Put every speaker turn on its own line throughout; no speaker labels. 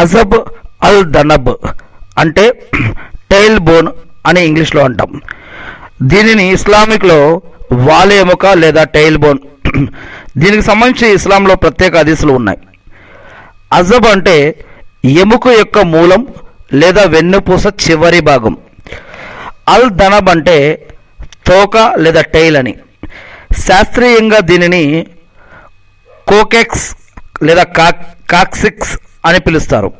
అజబ్ అల్ దనబ్ అంటే tile bone అని ఇంగ్లీష్లో అంటాం. దీనిని ఇస్లామిక్లో వాలేముక లేదా టైల్ బోన్. దీనికి సంబంధించి ఇస్లాంలో ప్రత్యేక అదీసులు ఉన్నాయి. అజబ్ అంటే ఎముక యొక్క మూలం లేదా వెన్నుపూస చివరి భాగం. అల్ దనబ్ అంటే తోక లేదా టైల్ అని. శాస్త్రీయంగా దీనిని కోకెక్స్ లేదా కాక్ కాక్సిక్స్ అని పిలుస్తారు.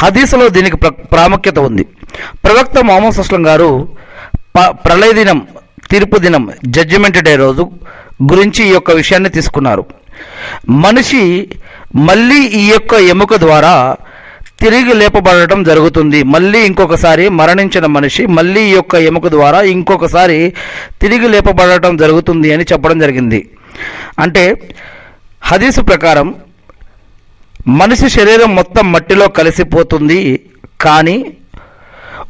హదీసులో దీనికి ప్ర ప్రాముఖ్యత ఉంది. ప్రవక్త మొహమ్మద్ అస్లం గారు ప ప్రళయ దినం తీర్పు దినం జడ్జిమెంట్ డే రోజు గురించి ఈ యొక్క విషయాన్ని తీసుకున్నారు. మనిషి మళ్ళీ ఈ యొక్క ఎముక ద్వారా తిరిగి లేపబడటం జరుగుతుంది. మళ్ళీ ఇంకొకసారి మరణించిన మనిషి మళ్ళీ ఈ యొక్క ఎముక ద్వారా ఇంకొకసారి తిరిగి లేపబడటం జరుగుతుంది అని చెప్పడం జరిగింది. అంటే హదీసు ప్రకారం మనిషి శరీరం మొత్తం మట్టిలో కలిసిపోతుంది కానీ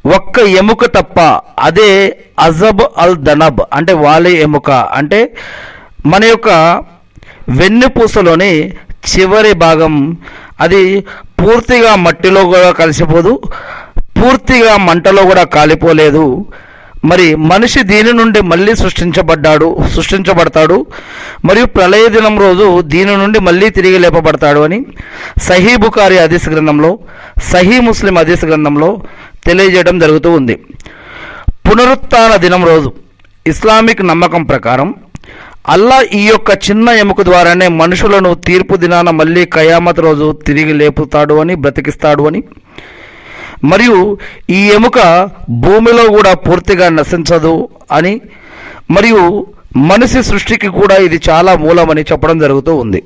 ఒక్క ఎముక తప్ప అదే అజబ్ అల్ దనబ్ అంటే వాలి ఎముక. అంటే మన యొక్క వెన్నుపూసలోని చివరి భాగం అది పూర్తిగా మట్టిలో కూడా కలిసిపోదు పూర్తిగా మంటలో కూడా కాలిపోలేదు. మరి మనిషి దీని నుండి మళ్ళీ సృష్టించబడ్డాడు సృష్టించబడతాడు మరియు ప్రళయ దినం రోజు దీని నుండి మళ్ళీ తిరిగి లేపబడతాడు అని సహీ బుకారి హదీస్ గ్రంథంలో సహీ ముస్లిం హదీస్ గ్రంథంలో తెలియజేయడం జరుగుతూ ఉంది. పునరుత్న దినం రోజు ఇస్లామిక్ నమ్మకం ప్రకారం అల్లా ఈ యొక్క చిన్న ఎముక ద్వారానే మనుషులను తీర్పు దినాన మళ్ళీ కయామత్ రోజు తిరిగి లేపుతాడు అని బ్రతికిస్తాడు అని మరియు ఈ ఎముక భూమిలో కూడా పూర్తిగా నశించదు అని మరియు మనిషి సృష్టికి కూడా ఇది చాలా మూలమని చెప్పడం జరుగుతూ ఉంది.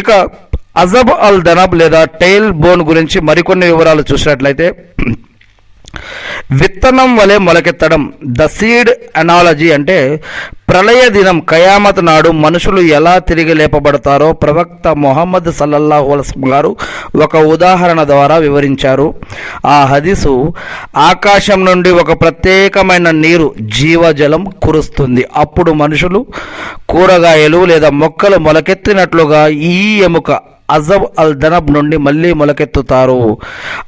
ఇక అజబ్ అల్ దనబ్ లేదా టైల్ బోన్ గురించి మరికొన్ని వివరాలు చూసినట్లయితే విత్తనం వలె మొలకెత్తడం. ద సీడ్ అనాలజీ అంటే ప్రళయ దినం కయామత్ నాడు మనుషులు ఎలా తిరిగి లేపబడతారో ప్రవక్త మొహమ్మద్ సల్లల్లాహు అలస్లం గారు ఒక ఉదాహరణ ద్వారా వివరించారు. ఆ హదీసు ఆకాశం నుండి ఒక ప్రత్యేకమైన నీరు జీవజలం కురుస్తుంది. అప్పుడు మనుషులు కూరగాయలు లేదా మొక్కలు మొలకెత్తినట్లుగా ఈ ఎముక అజబ్ అల్ దనబ్ నుండి మళ్ళీ మొలకెత్తుతారు.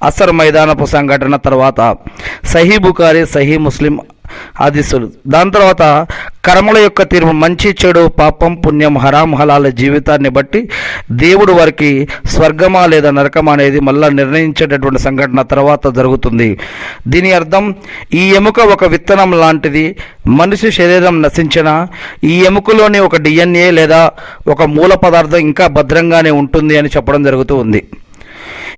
అసర్ మైదానపు సంఘటన తర్వాత సహీ బుకారి సహీ ముస్లిం హదీసులు దాని తర్వాత కర్మల యొక్క తీర్పు మంచి చెడు పాపం పుణ్యం హరాం హలాల జీవితాన్ని బట్టి దేవుడు వారికి స్వర్గమా లేదా నరకమా అనేది మళ్ళా నిర్ణయించేటటువంటి సంఘటన తర్వాత జరుగుతుంది. దీని అర్థం ఈ ఎముక ఒక విత్తనం లాంటిది. మనిషి శరీరం నశించిన ఈ ఎముకలోని ఒక డిఎన్ఏ లేదా ఒక మూల పదార్థం ఇంకా భద్రంగానే ఉంటుంది అని చెప్పడం జరుగుతూ ఉంది.